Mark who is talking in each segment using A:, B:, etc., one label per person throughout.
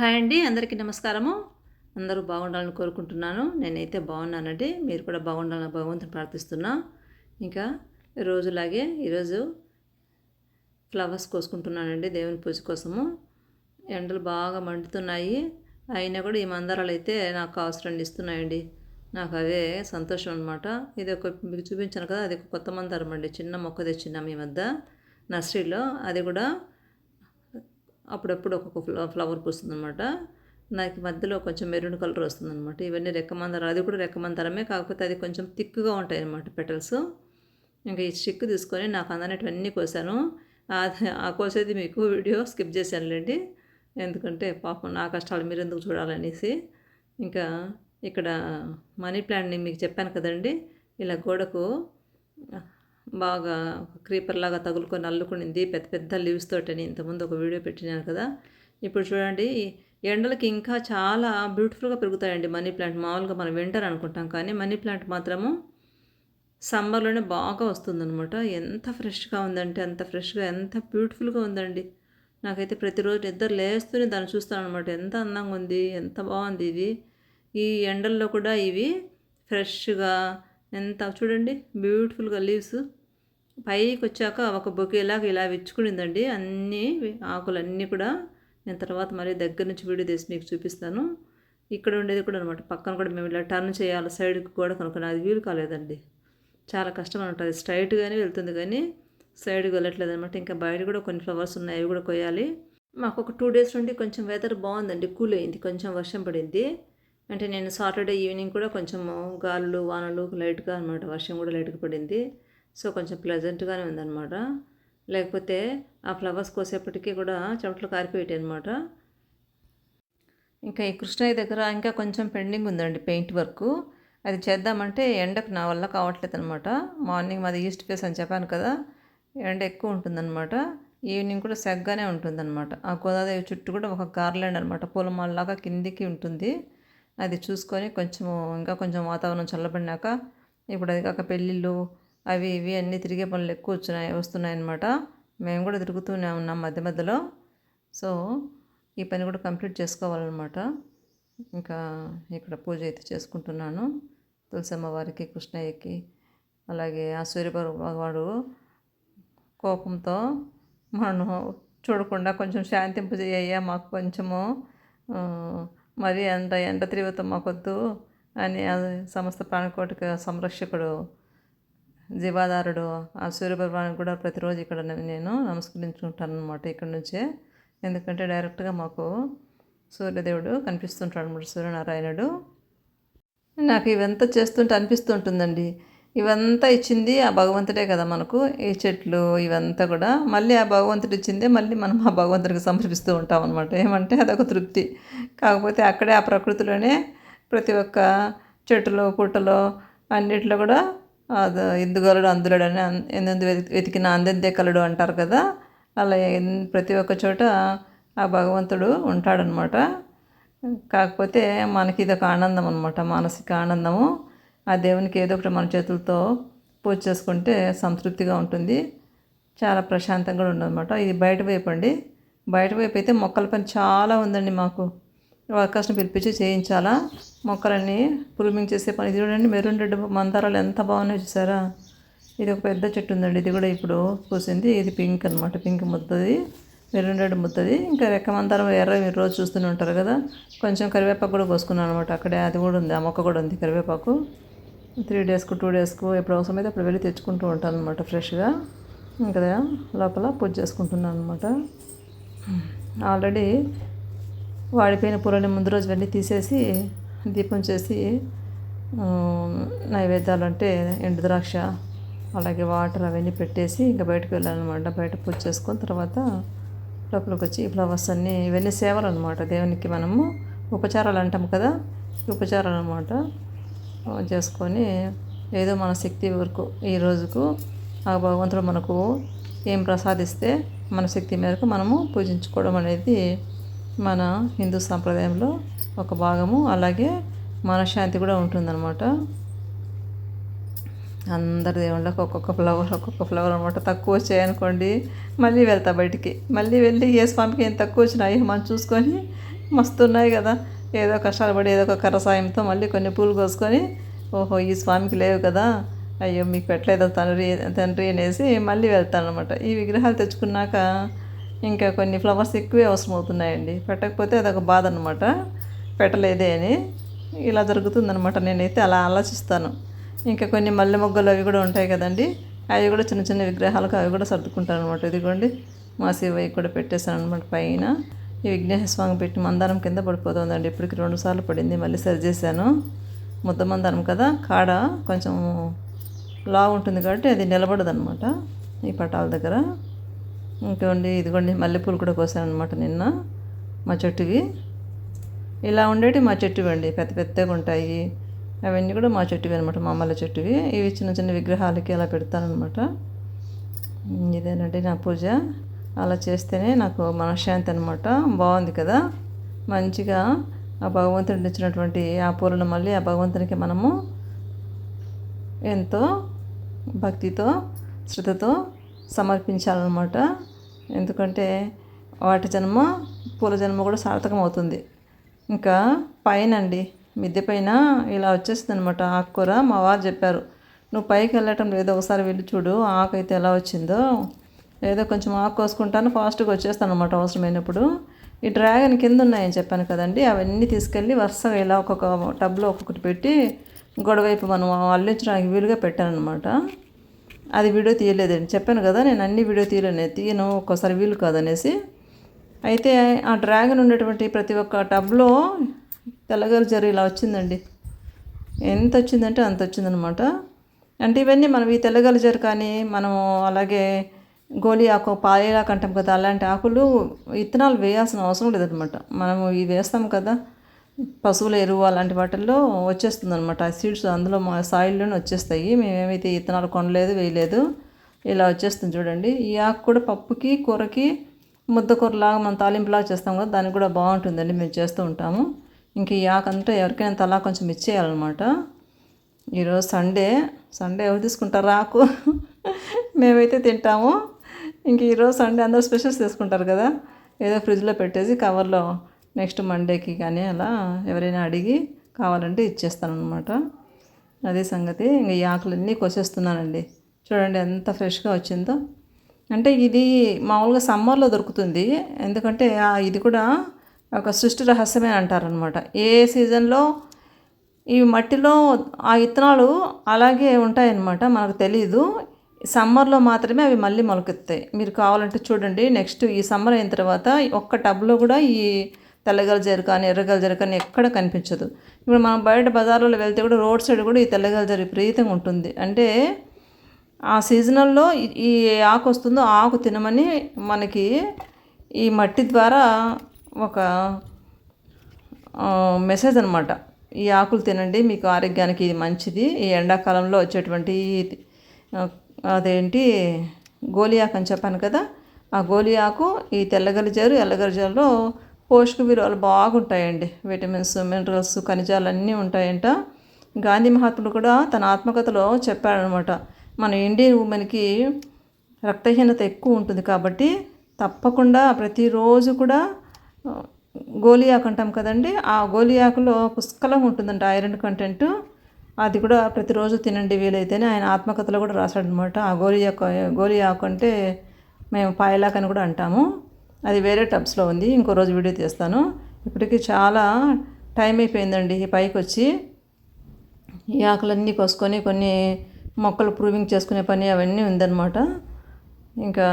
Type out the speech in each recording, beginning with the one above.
A: Hi అండి అందరికీ నమస్కారము. అందరూ బాగుండాలని కోరుకుంటున్నాను. నేనైతే బాగున్నానండి. మీరు కూడా బాగుండాలని భగవంతుని ప్రార్థిస్తున్నా. ఇంకా రోజులాగే ఈరోజు ఫ్లవర్స్ కోసుకుంటున్నానండి దేవుని పూజ కోసము. ఎండలు బాగా మండుతున్నాయి. అయినా కూడా ఈ మందారాలు అయితే నాకు అవసరం ఇస్తున్నాయండి. నాకు అవే సంతోషం అనమాట ఇది ఒక మీకు చూపించాను కదా అది ఒక కొత్త మందారం అండి. చిన్న మొక్క తెచ్చినాం ఈ మధ్య. నర్సరీలో అది కూడా అప్పుడప్పుడు ఒక్కొక్క ఫ్ల ఫ్లవర్ పూస్తుంది అనమాట నాకు మధ్యలో కొంచెం మెరూన్ కలర్ వస్తుందన్నమాట. ఇవన్నీ రెక్కమందరం అది కూడా రెక్కమందరమే. కాకపోతే అది కొంచెం థిక్గా ఉంటాయి అనమాట పెటల్స్. ఇంకా ఈ స్టిక్ తీసుకొని నాకు అందనటువన్నీ కోసాను. ఆ- ఆ కోసేది మీకు వీడియో స్కిప్ చేశానులేండి. ఎందుకంటే పాపం నా కష్టాలు మీరు ఎందుకు చూడాలనేసి. ఇంకా ఇక్కడ మనీ ప్లాంట్ని మీకు చెప్పాను కదండి. ఇలా గోడకు బాగా క్రీపర్ లాగా తగులుకొని అల్లుకునింది పెద్ద పెద్ద లీవ్స్ తోటని ఇంతకుముందు ఒక వీడియో పెట్టినాను కదా. ఇప్పుడు చూడండి ఎండలకి ఇంకా చాలా బ్యూటిఫుల్గా పెరుగుతాయండి మనీ ప్లాంట్. మామూలుగా మనం వింటర్ అనుకుంటాం కానీ మనీ ప్లాంట్ మాత్రము సమ్మర్లోనే బాగా వస్తుందనమాట ఎంత ఫ్రెష్గా ఉందంటే అంత ఫ్రెష్గా ఎంత బ్యూటిఫుల్గా ఉందండి. నాకైతే ప్రతిరోజు నిద్ర లేస్తూనే దాన్ని చూస్తాను అనమాట ఎంత అందంగా ఉంది ఎంత బాగుంది ఇది. ఈ ఎండల్లో కూడా ఇవి ఫ్రెష్గా ఎంత చూడండి బ్యూటిఫుల్గా లీవ్స్ పైకి వచ్చాక ఒక బొకేలాగా ఇలా విచ్చుకునిందండి. అన్నీ ఆకులన్నీ కూడా నేను తర్వాత మరీ దగ్గర నుంచి వీడియో తీసి మీకు చూపిస్తాను. ఇక్కడ ఉండేది కూడా అనమాట పక్కన కూడా మేము ఇలా టర్న్ చేయాలి సైడ్కి కూడా కనుక అది వీలు కాలేదండి. చాలా కష్టం అనమాట స్ట్రైట్గానే వెళ్తుంది కానీ సైడ్కి వెళ్ళట్లేదు అనమాట ఇంకా బయట కూడా కొన్ని ఫ్లవర్స్ ఉన్నాయి అవి కూడా కొయ్యాలి. మాకు ఒక టూ డేస్ నుండి కొంచెం వెదర్ బాగుందండి. కూల్ అయింది కొంచెం వర్షం పడింది. అంటే నేను సాటర్డే ఈవినింగ్ కూడా కొంచెం గాలులు వానలు లైట్గా అనమాట వర్షం కూడా లైట్గా పడింది. సో కొంచెం ప్లెజెంట్గానే ఉందన్నమాట. లేకపోతే ఆ ఫ్లవర్స్ కోసేపటికి కూడా చెమటలు కారిపోయాయి అనమాట ఇంకా ఈ కృష్ణయ్య దగ్గర ఇంకా కొంచెం పెండింగ్ ఉందండి పెయింట్ వర్క్. అది చేద్దామంటే ఎండకు నా వల్ల కావట్లేదు అనమాట మార్నింగ్ మాది ఈస్ట్ ఫేస్ అని చెప్పాను కదా ఎండ ఎక్కువ ఉంటుందన్నమాట. ఈవినింగ్ కూడా సెగ్గానే ఉంటుందన్నమాట. ఆ గోదాదేవి చుట్టూ కూడా ఒక గార్లెండ్ అనమాట పూలమాలలాగా కిందికి ఉంటుంది. అది చూసుకొని కొంచెము ఇంకా కొంచెం వాతావరణం చల్లబడినాక ఇప్పుడు అది కాక పెళ్ళిళ్ళు అవి ఇవి అన్నీ తిరిగే పనులు ఎక్కువ వచ్చినాయి వస్తున్నాయన్నమాట. మేము కూడా తిరుగుతూనే ఉన్నాం మధ్య మధ్యలో. సో ఈ పని కూడా కంప్లీట్ చేసుకోవాలన్నమాట. ఇంకా ఇక్కడ పూజ అయితే చేసుకుంటున్నాను. తులసమ్మ వారికి కృష్ణయ్యకి అలాగే ఆ సూర్యభగవాడు కోపంతో మనం చూడకుండా కొంచెం శాంతింపు చేయ్యా మాకు కొంచెము మరి అంత ఎండ తీవ్రత మాకొద్దు అని సమస్త ప్రాణకోటిక సంరక్షకుడు జీవాధారుడు ఆ సూర్యభగవానికి కూడా ప్రతిరోజు ఇక్కడ నేను నమస్కరించుకుంటాను అనమాట ఇక్కడ నుంచే. ఎందుకంటే డైరెక్ట్గా మాకు సూర్యదేవుడు కనిపిస్తుంటాడు అనమాట సూర్యనారాయణుడు. నాకు ఇవంతా చేస్తుంటే అనిపిస్తుంటుందండి. ఇవంతా ఇచ్చింది ఆ భగవంతుడే కదా మనకు ఈ చెట్లు ఇవంతా కూడా. మళ్ళీ ఆ భగవంతుడు ఇచ్చిందే మళ్ళీ మనం ఆ భగవంతుడికి సమర్పిస్తూ ఉంటాం అనమాట ఏమంటే అదొక తృప్తి. కాకపోతే అక్కడే ఆ ప్రకృతిలోనే ప్రతి ఒక్క చెట్టులో పుట్టలో అన్నిట్లో కూడా అది ఇందుగలడు అందులడు అని ఎందు వెతి- వెతికిన అందెందే కలడు అంటారు కదా. అలా ప్రతి ఒక్క చోట ఆ భగవంతుడు ఉంటాడనమాట. కాకపోతే మనకి ఇది ఒక ఆనందం అనమాట మానసిక ఆనందము. ఆ దేవునికి ఏదో ఒకటి మన చేతులతో పూజ చేసుకుంటే సంతృప్తిగా ఉంటుంది. చాలా ప్రశాంతంగా కూడా ఉండదన్నమాట. ఇది బయట వైపు అండి. బయట వైపు అయితే మొక్కల పని చాలా ఉందండి మాకు. వర్కర్స్ని పిలిపించి చేయించాలా. మొక్కలన్నీ పులిమింగ్ చేసే పని. ఇది చూడండి మెరూన్ రెడ్ మందారాలు ఎంత బాగున్నాయి చూసారా? ఇది ఒక పెద్ద చెట్టు ఉందండి. ఇది కూడా ఇప్పుడు పూసింది. ఇది పింక్ అనమాట పింక్ ముద్దది మెరూన్ రెడ్ ముద్దది. ఇంకా రెక్క మందారం ఎర్ర మీరు రోజు చూస్తూనే ఉంటారు కదా. కొంచెం కరివేపాకు కూడా కోసుకున్నాను అనమాట అక్కడే అది కూడా ఉంది. ఆ మొక్క కూడా ఉంది కరివేపాకు. త్రీ డేస్కు టూ డేస్కు ఎప్పుడు అవసరమైతే అప్పుడు వెళ్ళి తెచ్చుకుంటూ ఉంటాను అనమాట ఫ్రెష్గా ఇంకా లోపల పూజ చేసుకుంటున్నాను అనమాట ఆల్రెడీ వాడిపోయిన పూలని ముందు రోజు వెళ్ళి తీసేసి దీపం చేసి నైవేద్యాలు అంటే ఎండు ద్రాక్ష అలాగే వాటర్ అవన్నీ పెట్టేసి ఇంకా బయటకు వెళ్ళాలన్నమాట. బయట పూజ చేసుకొని తర్వాత లోపలికి వచ్చి ఫ్లవర్స్ అన్నీ ఇవన్నీ సేవలు అనమాట దేవునికి మనము ఉపచారాలు అంటాం కదా ఉపచారాలు అనమాట చేసుకొని ఏదో మన శక్తి వరకు ఈ రోజుకు ఆ భగవంతుడు మనకు ఏం ప్రసాదిస్తే మన శక్తి మేరకు మనము పూజించుకోవడం అనేది మన హిందూ సాంప్రదాయంలో ఒక భాగము అలాగే మనశ్శాంతి కూడా ఉంటుందన్నమాట. అందరి దేవుళ్ళకి ఒక్కొక్క ఫ్లవర్ ఒక్కొక్క ఫ్లవర్ అనమాట తక్కువ వచ్చాయనుకోండి మళ్ళీ వెళ్తా బయటికి. మళ్ళీ వెళ్ళి ఏ స్వామికి ఏం తక్కువ వచ్చినాయి మనం చూసుకొని మస్తు ఉన్నాయి కదా. ఏదో కష్టాలు పడి ఏదో ఒక కర్ర సాయంతో మళ్ళీ కొన్ని పూలు కోసుకొని ఓహో ఈ స్వామికి లేవు కదా. అయ్యో మీకు పెట్టలేదు తండ్రి తండ్రి అనేసి మళ్ళీ వెళ్తాను అనమాట ఈ విగ్రహాలు తెచ్చుకున్నాక ఇంకా కొన్ని ఫ్లవర్స్ ఎక్కువే అవసరం అవుతున్నాయండి పెట్టకపోతే అదొక బాధ అనమాట పెట్టలేదే అని. ఇలా జరుగుతుందనమాట నేనైతే అలా ఆలోచిస్తాను. ఇంకా కొన్ని మల్లె మొగ్గలు అవి కూడా ఉంటాయి కదండి. అవి కూడా చిన్న చిన్న విగ్రహాలకు అవి కూడా సర్దుకుంటాను అనమాట ఇదిగోండి మా శివయ్య కూడా పెట్టేశాను అనమాట పైన. ఈ విఘ్నేశ్వర స్వామి పెట్టి మందారం కింద పడిపోతుందండి. ఇప్పటికి రెండు సార్లు పడింది. మళ్ళీ సరి చేశాను. ముద్ద మందారం కదా. కాడ కొంచెం లావు ఉంటుంది కాబట్టి అది నిలబడదనమాట ఈ పటాల దగ్గర. ఇంకోండి ఇదిగోండి మల్లెపూలు కూడా కోసాను అనమాట నిన్న మా చెట్టుకి. ఇలా ఉండేటి మా చెట్టువి అండి పెద్ద పెద్దగా ఉంటాయి. అవన్నీ కూడా మా చెట్టువి అనమాట మా అమ్మల చెట్టువి. ఇవి చిన్న చిన్న విగ్రహాలకి అలా పెడతానమాట ఇదేనండి నా పూజ. అలా చేస్తేనే నాకు మనశ్శాంతి అనమాట బాగుంది కదా? మంచిగా ఆ భగవంతుడిని ఇచ్చినటువంటి ఆ పూలను మళ్ళీ ఆ భగవంతునికి మనము ఎంతో భక్తితో శ్రద్ధతో సమర్పించాలన్నమాట. ఎందుకంటే వాటి జన్మ పూల జన్మ కూడా సార్థకం అవుతుంది. ఇంకా పైన అండి మిద్దె పైన ఇలా వచ్చేస్తుంది అనమాట ఆకుకూర. మా వారు చెప్పారు నువ్వు పైకి వెళ్ళటం లేదో ఒకసారి వెళ్ళి చూడు ఆకు అయితే ఎలా వచ్చిందో. ఏదో కొంచెం ఆకు కోసుకుంటాను ఫాస్ట్గా వచ్చేస్తాను అనమాట అవసరమైనప్పుడు ఈ డ్రాగన్ కింద ఉన్నాయని చెప్పాను కదండి అవన్నీ తీసుకెళ్ళి వరుసగా ఇలా ఒక్కొక్క టబ్లో ఒక్కొక్కటి పెట్టి గొడవైపు మనం అల్లించడానికి వీలుగా పెట్టాను అనమాట అది వీడియో తీయలేదండి. చెప్పాను కదా నేను అన్ని వీడియో తీయలేను తీయను ఒక్కోసారి వీలు కాదనేసి. అయితే ఆ డ్రాగన్ ఉండేటువంటి ప్రతి ఒక్క టబ్లో తెల్లగారు జరి ఇలా వచ్చిందండి. ఎంత వచ్చిందంటే అంత వచ్చిందనమాట అంటే ఇవన్నీ మనం ఈ తెల్లగల జరి కానీ మనము అలాగే గోలి ఆకు పాలేలాకు అంటాం కదా అలాంటి ఆకులు విత్తనాలు వేయాల్సిన అవసరం లేదనమాట మనము ఇవి వేస్తాం కదా పశువుల ఎరువు అలాంటి వాటిల్లో వచ్చేస్తుంది అనమాట ఆ సీడ్స్ అందులో మా సాయిల్లోనే వచ్చేస్తాయి. మేమేమైతే విత్తనాలు కొనలేదు వేయలేదు ఇలా వచ్చేస్తుంది చూడండి. ఈ ఆకు కూడా పప్పుకి కూరకి ముద్ద కూరలాగా మనం తాలింపులాగా చేస్తాం కదా దానికి కూడా బాగుంటుందండి. మేము చేస్తూ ఉంటాము. ఇంక ఈ ఆకు అంతా ఎవరికైనా తలా కొంచెం ఇచ్చేయాలన్నమాట. ఈరోజు సండే సండే ఎవరు తీసుకుంటారు ఆకు? మేమైతే తింటాము. ఇంక ఈరోజు సండే అందరూ స్పెషల్స్ తీసుకుంటారు కదా. ఏదో ఫ్రిడ్జ్లో పెట్టేసి కవర్లో నెక్స్ట్ మండేకి కానీ అలా ఎవరైనా అడిగి కావాలంటే ఇచ్చేస్తాను అనమాట అదే సంగతి. ఇంక ఈ ఆకులన్నీ కోసేస్తున్నానండి. చూడండి ఎంత ఫ్రెష్గా వచ్చిందో. అంటే ఇది మామూలుగా సమ్మర్లో దొరుకుతుంది. ఎందుకంటే ఇది కూడా ఒక సృష్టి రహస్యమే అంటారనమాట ఏ సీజన్లో ఈ మట్టిలో ఆ విత్తనాలు అలాగే ఉంటాయన్నమాట. మనకు తెలియదు సమ్మర్లో మాత్రమే అవి మళ్ళీ మొలకెత్తాయి. మీరు కావాలంటే చూడండి. నెక్స్ట్ ఈ సమ్మర్ అయిన తర్వాత ఒక్క టబ్లో కూడా ఈ తెల్లగలజరు కానీ ఎర్రగల కానీ ఎక్కడ కనిపించదు. ఇప్పుడు మనం బయట బజార్లో వెళ్తే కూడా రోడ్ సైడ్ కూడా ఈ తెల్లగలజరు విపరీతంగా ఉంటుంది. అంటే ఆ సీజనల్లో ఈ ఆకు వస్తుందో ఆకు తినమని మనకి ఈ మట్టి ద్వారా ఒక మెసేజ్ అనమాట ఈ ఆకులు తినండి మీకు ఆరోగ్యానికి ఇది మంచిది. ఈ ఎండాకాలంలో వచ్చేటువంటి అదేంటి గోలియాకు అని చెప్పాను కదా ఆ గోలియాకు ఈ తెల్లగలిజారు ఎల్లగలిజారులో పోషక విలువలు బాగుంటాయండి. విటమిన్స్ మినరల్స్ ఖనిజాలు అన్నీ ఉంటాయంట. గాంధీ మహాత్ముడు కూడా తన ఆత్మకథలో చెప్పాడనమాట. మన ఇండియన్ ఉమెన్కి రక్తహీనత ఎక్కువ ఉంటుంది కాబట్టి తప్పకుండా ప్రతిరోజు కూడా గోలియాకు అంటాం కదండి ఆ గోలియాకులో పుష్కలం ఉంటుందంట ఐరన్ కంటెంట్. అది కూడా ప్రతిరోజు తినండి వీలైతేనే ఆయన ఆత్మకథలో కూడా రాశాడనమాట. ఆ గోలియాకు గోలియాకు అంటే మేము పాయలాక్ అని కూడా అంటాము. అది వేరే టబ్స్లో ఉంది. ఇంకో రోజు వీడియో తీస్తాను. ఇప్పటికీ చాలా టైం అయిపోయిందండి పైకి వచ్చి. ఈ ఆకులన్నీ కోసుకొని కొన్ని మొక్కలు ప్రూవింగ్ చేసుకునే పని అవన్నీ ఉందన్నమాట. ఇంకా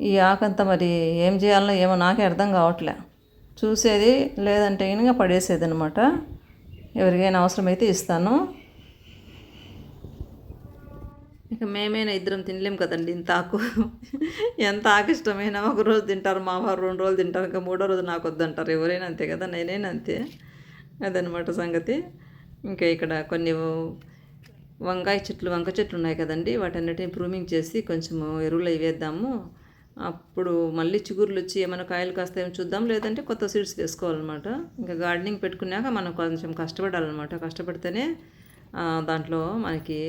A: ఈ ఆకంతా మరి ఏం చేయాలనో ఏమో నాకే అర్థం కావట్లే. చూసేది లేదంటే ఇంకా పడేసేది అనమాట ఎవరికైనా అవసరమైతే ఇస్తాను. ఇక మేమైనా ఇద్దరం తినలేం కదండి ఇంత ఆకు. ఎంత ఆకు ఇష్టమైనా ఒక రోజు తింటారు మావారు రెండు రోజులు తింటారు ఇంకా మూడో రోజు నాకు వద్దంటారు. ఎవరైనా అంతే కదా నేనైనా అంతే. అదనమాట సంగతి. ఇంకా ఇక్కడ కొన్ని వంకాయ చెట్లు వంక చెట్లు ఉన్నాయి కదండి. వాటన్నిటిని ప్రూమింగ్ చేసి కొంచెం ఎరువులు అవి వేద్దాము. అప్పుడు మళ్ళీ చిగురులు వచ్చి ఏమైనా కాయలు కాస్తాయేమో చూద్దాం. లేదంటే కొత్త సీడ్స్ వేసుకోవాలన్నమాట. ఇంకా గార్డెనింగ్ పెట్టుకున్నాక మనం కొంచెం కష్టపడాలన్నమాట. కష్టపడితేనే దాంట్లో మనకి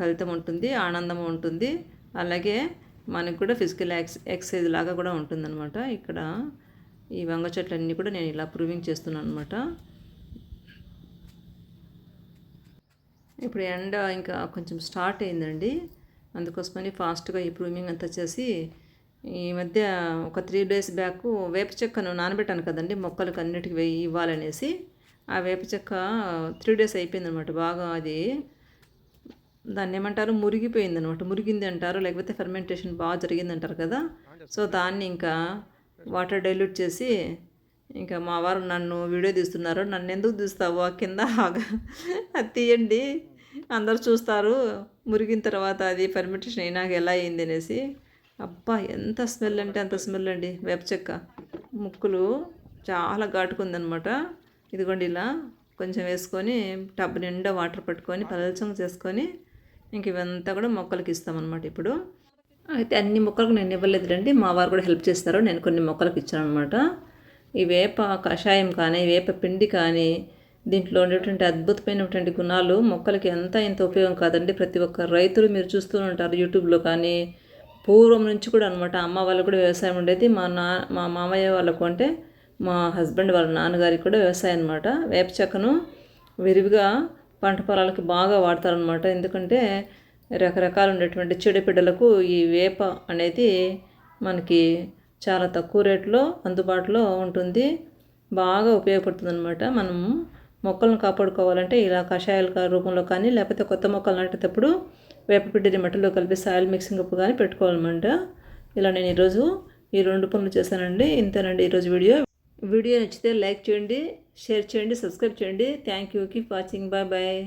A: ఫలితం ఉంటుంది ఆనందం ఉంటుంది. అలాగే మనకు కూడా ఫిజికల్ ఎక్స్ ఎక్సర్సైజ్ లాగా కూడా ఉంటుందన్నమాట. ఇక్కడ ఈ వంగ చెట్లన్నీ కూడా నేను ఇలా ప్రూవింగ్ చేస్తున్నాను అనమాట ఇప్పుడు ఎండ ఇంకా కొంచెం స్టార్ట్ అయిందండి. అందుకోసమని ఫాస్ట్గా ఈ ప్రూమింగ్ అంతా చేసి ఈ మధ్య ఒక త్రీ డేస్ బ్యాక్ వేప చెక్కను నానబెట్టాను కదండి మొక్కలకు అన్నిటికీ ఇవ్వాలనేసి. ఆ వేప చెక్క త్రీ డేస్ అయిపోయిందనమాట బాగా అది దాన్ని ఏమంటారు మురిగిపోయింది అనమాట మురిగింది అంటారు. లేకపోతే ఫెర్మెంటేషన్ బాగా జరిగింది అంటారు కదా. సో దాన్ని ఇంకా వాటర్ డైల్యూట్ చేసి ఇంకా మా వారు నన్ను వీడియో తీస్తున్నారు. నన్ను ఎందుకు తీస్తావు? ఆ కింద అది తీయండి. అందరు చూస్తారు. మురిగిన తర్వాత అది ఫెర్మెంటేషన్ అయినాక ఎలా అయింది అనేసి. అబ్బా ఎంత స్మెల్ అంటే అంత స్మెల్ అండి. వేపచెక్క ముక్కులు చాలా ఘాటుకుందనమాట. ఇదిగోండి ఇలా కొంచెం వేసుకొని టబ్ నిండా వాటర్ పట్టుకొని పలచంగా చేసుకొని ఇంక ఇవంతా కూడా మొక్కలకి ఇస్తామన్నమాట ఇప్పుడు. అయితే అన్ని మొక్కలకు నేను ఇవ్వలేదులేండి మా వారు కూడా హెల్ప్ చేస్తారు నేను కొన్ని మొక్కలకు ఇచ్చాను అనమాట ఈ వేప కషాయం కానీ వేప పిండి కానీ దీంట్లో ఉండేటువంటి అద్భుతమైనటువంటి గుణాలు మొక్కలకి ఎంత ఇంత ఉపయోగం కాదండి. ప్రతి ఒక్క రైతులు మీరు చూస్తూ ఉంటారు యూట్యూబ్లో కానీ పూర్వం నుంచి కూడా అనమాట అమ్మ వాళ్ళకు కూడా వ్యవసాయం ఉండేది మా నా మా మామయ్య వాళ్ళకు అంటే మా హస్బెండ్ వాళ్ళ నాన్నగారికి కూడా వ్యవసాయం అనమాట వేప చెక్కను విరివిగా పంట పొలాలకి బాగా వాడతారనమాట ఎందుకంటే రకరకాల ఉండేటువంటి చెడుపిడ్డలకు ఈ వేప అనేది మనకి చాలా తక్కువ రేట్లో అందుబాటులో ఉంటుంది. బాగా ఉపయోగపడుతుంది అనమాట మనం మొక్కలను కాపాడుకోవాలంటే ఇలా కషాయాల రూపంలో కానీ లేకపోతే కొత్త మొక్కలు నాటేటప్పుడు వేపపిడ్డని మట్టిలో కలిపి సాయిల్ మిక్సింగ్ అప్ కానీ పెట్టుకోవాలన్నమాట. ఇలా నేను ఈరోజు ఈ రెండు పనులు చేశానండి. ఇంతేనండి ఈరోజు వీడియో. వీడియో నచ్చితే లైక్ చేయండి. షేర్ చేయండి సబ్స్క్రైబ్ చేయండి. Thank you keep watching bye bye